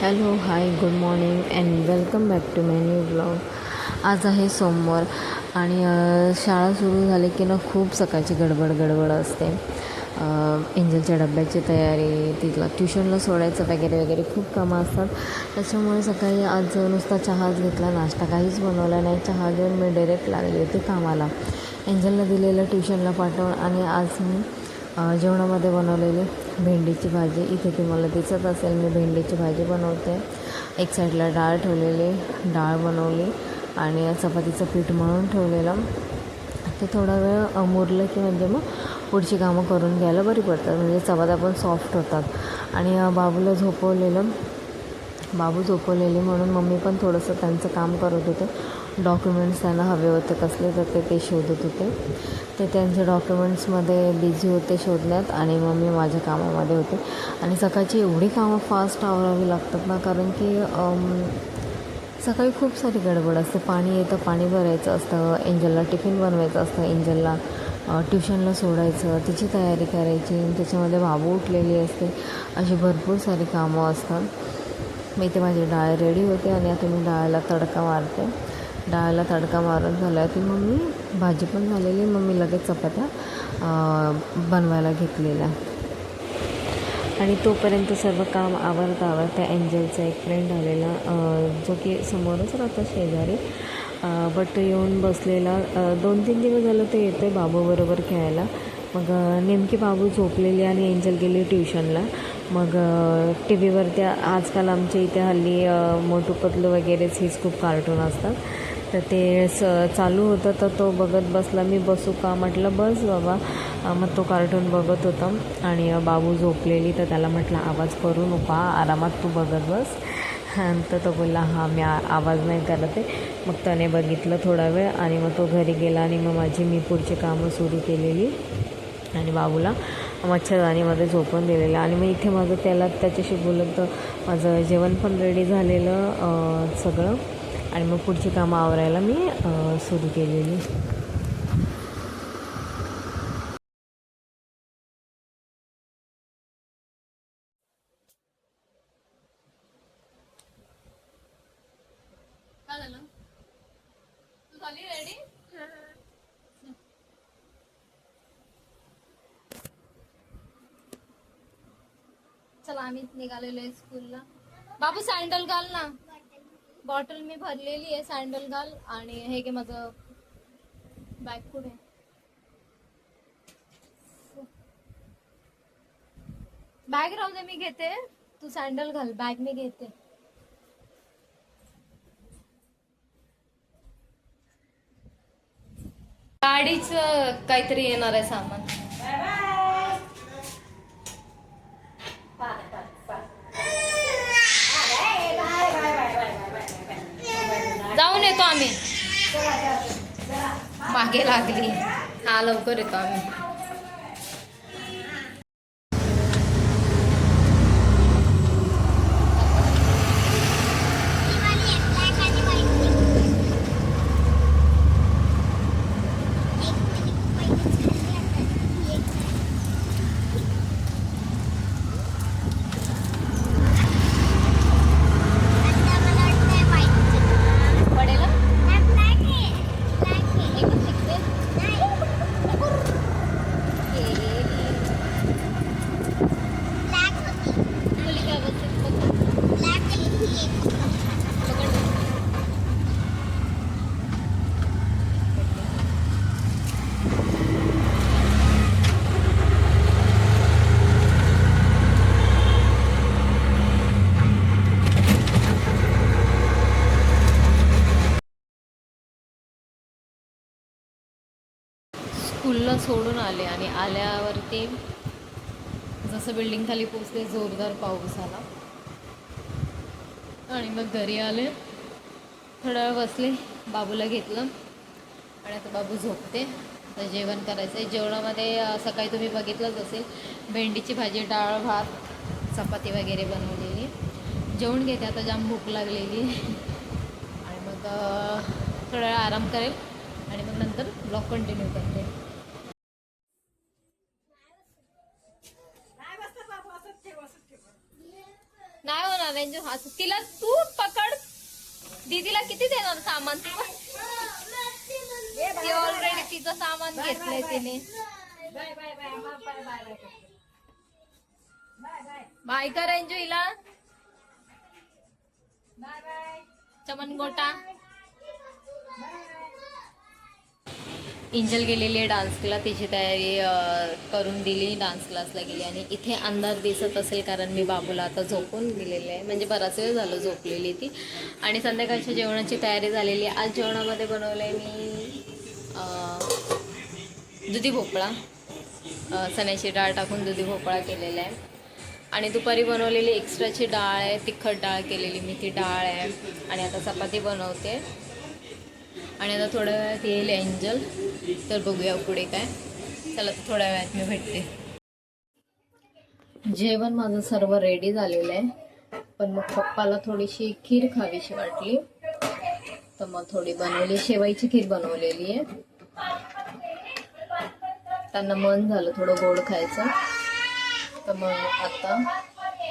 Hello hi good morning and welcome back to my new blog. आज आहे सोमवार आणि शाळा सुरू झाली की ना खूप सकाळची गडबड गडबड असते. एंजलच्या डब्याची तयारी तिथला ट्युशनला सोडायचं वगैरे वगैरे खूप कामं असतात. त्याच्यामुळे सकाळी आज नुसता चहाच घेतला नाश्ता काहीच बनवला नाही. चहा घेऊन मी डायरेक्ट लागले होते कामाला. एंजलला दिलेलं ट्युशनला पाठवून आणि आज मी जेवणामध्ये बनवलेली भेंडीची भाजी. इथे तुम्हाला दिसत असेल मी भेंडीची भाजी बनवते. एक साईडला डाळ ठेवलेली डाळ बनवली आणि चपातीचं पीठ मळून ठेवलेलं. ते थोडा वेळ मुरलं की म्हणजे मग पुढची कामं करून घ्यायला बरी पडतात. म्हणजे चपात्या पण सॉफ्ट होतात. आणि बाबूला झोपवलेलं बाबू झोपवलेली म्हणून मम्मी पण थोडंसं त्यांचं काम करत होते. डॉक्युमेंट्स त्यांना हवे होते कसले तर ते ते शोधत होते. ते त्यांचे डॉक्युमेंट्समध्ये बिझी होते शोधण्यात आणि मम्मी माझ्या कामामध्ये होते. आणि सकाळची एवढी कामं फास्ट आवरावी लागतात ना कारण की सकाळी खूप सारी गडबड असते. पाणी येतं पाणी भरायचं असतं एंजलला टिफिन बनवायचं असतं एंजलला ट्युशनला सोडायचं तिची तयारी करायची त्याच्यामध्ये बाबू उठलेली असते. अशी भरपूर सारी कामं असतात. मी इथे माझी डाळ रेडी होते आणि आता मी डाळला तडका मारते. डाळला तडका मारून झाला की मग मी भाजी पण झालेली मग मी लगेच चपात्या बनवायला घेतलेल्या. आणि तोपर्यंत सर्व काम आवरता आवरता एंजलचा एक फ्रेंड आलेला जो की समोरच राहतो शेजारी. बट येऊन बसलेला. दोन तीन दिवस झालं ते येतं आहे बाबूबरोबर खेळायला. मग नेमकी बाबू झोपलेली आणि एंजल गेली ट्युशनला मग टी व्हीवरती आजकाल आमच्या इथे हल्ली अ, मोटू पतलू वगैरेच हीच खूप कार्टून असतात. तर ते स चालू होतं तर तो बघत बसला. मी बसू का? म्हटलं बस बाबा. मग तो कार्टून बघत होता आणि बाबू झोपलेली तर त्याला म्हटलं आवाज करू नका आरामात तू बघत बस. तर तो बोलला हां मी आ आवाज नाही करत आहे. मग त्याने बघितलं थोडा वेळ आणि मग तो घरी गेला आणि मग माझी मी पुढची कामं सुरू केलेली. आणि बाबूला मच्छरदाणीमध्ये झोपून दिलेलं. आणि मग इथे माझं त्याला त्याच्याशी बोलत तर माझं जेवण पण रेडी झालेलं सगळं. आणि मग पुढची कामं आवरायला मी सुरू केलेली. झाली? रेडी चला आम्ही निघालेलो आहे स्कूलला बाबू सँडल घाल ना. बॉटल मी भरलेली आहे सँडल घाल आणि हे घे माझं बॅग कुठे बॅग राहू दे मी घेते. तू सँडल घाल बॅग मी घेते. गाडीच काहीतरी येणार आहे सामान जाऊन येतो आम्ही मागे लागली. हा लवकर येतो आम्ही. स्कूलला सोडून आले आणि आल्यावरती जसं बिल्डिंग खाली पोचले जोरदार पाऊस आला. आणि मग घरी आले. थोडा वेळ बसले बाबूला घेतलं. आणि आता बाबू झोपते. तर जेवण करायचं आहे जेवणामध्ये सकाळी तुम्ही बघितलंच असेल भेंडीची भाजी डाळ भात चपाती वगैरे बनवलेली. जेवण घेते. आता जाम भूक लागलेली. आणि मग थोडा वेळ आराम करेल. आणि मग नंतर ब्लॉग कंटिन्यू करते. नाही होणार रेंजू हा तिला तू पकड. दीदीला किती देणार सामान तू? ती ऑलरेडी तिचं सामान घेतलंय तिने. बाय का रेंजू हिला. चमन गोटा इंजल गेलेली आहे डान्स क्लास तिची तयारी करून दिली डान्स क्लासला गेली. आणि इथे अंधार दिसत असेल कारण मी बाबूला आता झोपून दिलेलं आहे. म्हणजे बराच वेळ झालं झोपलेली ती. आणि संध्याकाळच्या जेवणाची तयारी झालेली आहे. आज जेवणामध्ये बनवलं आहे मी दुधी भोपळा. चण्याची डाळ टाकून दुधी भोपळा केलेला आहे. आणि दुपारी बनवलेली एक्स्ट्राची डाळ आहे तिखट डाळ केलेली मी ती डाळ आहे. आणि आता चपाती बनवते. आणि आता थोड्या वेळात येईल एंजल. तर बघूया पुढे काय. चला तर थोड्या वेळात मी भेटते. जेवण माझं सर्व रेडी झालेलं आहे. पण मग पप्पाला थोडीशी खीर खावीशी वाटली. तर मग थोडी बनवली शेवायची खीर बनवलेली आहे. त्यांना मन झालं थोडं गोड खायचं. तर मग आता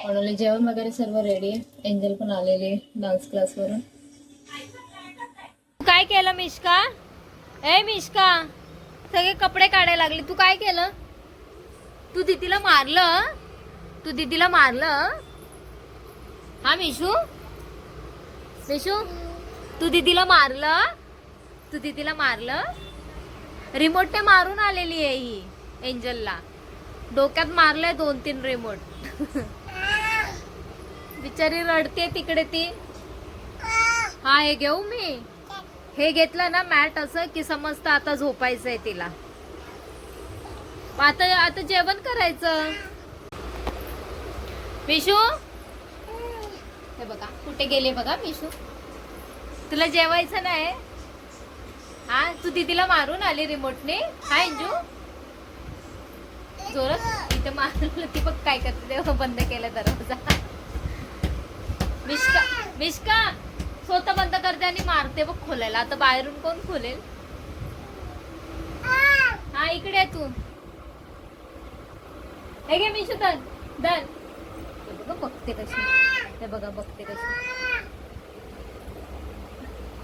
बनवले. जेवण वगैरे सर्व रेडी आहे. एंजल पण आलेली डान्स क्लासवरून काय केलं मिश्का ए मिश्का सगळे कपडे काढायला लागले. तू काय केलं? तू दिदीला मारलं? तू दिदीला मारलं? हा मिशू? मिशू तू दिदीला मारलं? तू दिदीला मारलं? रिमोट ते मारून आलेली आहे ही एंजलला. डोक्यात मारलंय दोन तीन रिमोट. बिचारी रडते तिकडे ती. हा हे घेऊ मी. हे घेतलं ना मॅट असं की समजतं आता झोपायचं आहे तिला. आता आता जेवण करायचं. मिशू? हे बघा कुठे गेले बघा मिशू? तुला जेवायचं नाही? हा तू दीदीला मारून आली रिमोटने हा अंजू जोरात इथे मारलं ती बघ काय करते बंद केलं दरवाजा. मिश्का मिश्का. स्वतः बंद करते आणि मारते बघ खोलायला. आता बाहेरून कोण खोलेल? हा इकडे आहे तू. हे घे मी तर दर बघा बघते कशी. ते बघा बघते कशी.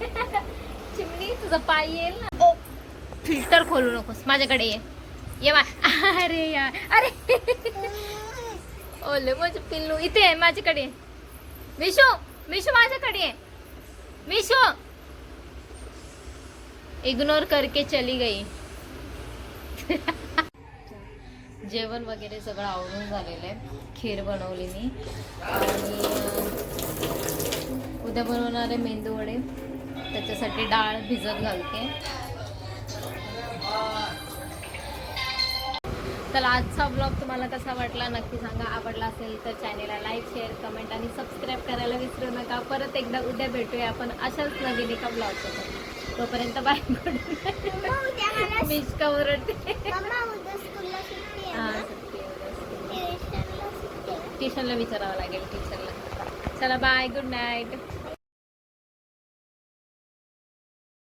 चिमणी तुझा पाय येईल ना? फिल्टर खोलू नकोस. माझ्याकडे ये. ये वा अरे यार. अरे. ओले माझे पिल्लू. इथे आहे माझ्याकडे विशू विशू माझ्याकडे आहे मिशू! इग्नोर करके चली गई. जेवण वगैरे सगळं आवडून झालेलं आहे. खीर बनवली मी. आणि उद्या बनवणार आहे मेंदू वडे. त्याच्यासाठी डाळ भिजत घालते. तर आजचा ब्लॉग तुम्हाला कसा वाटला नक्की सांगा. आवडला असेल तर चॅनेलला लाईक शेअर कमेंट आणि सबस्क्राईब करायला विसरू नका. परत एकदा उद्या भेटूया आपण अशाच नवीन एका ब्लॉग सोबत. तोपर्यंत बाय मिस का ओरडते. हा, सुट्टी आहे, उद्या सुट्टी. ट्युशनला विचारावं लागेल टीचरला चला बाय गुड नाईट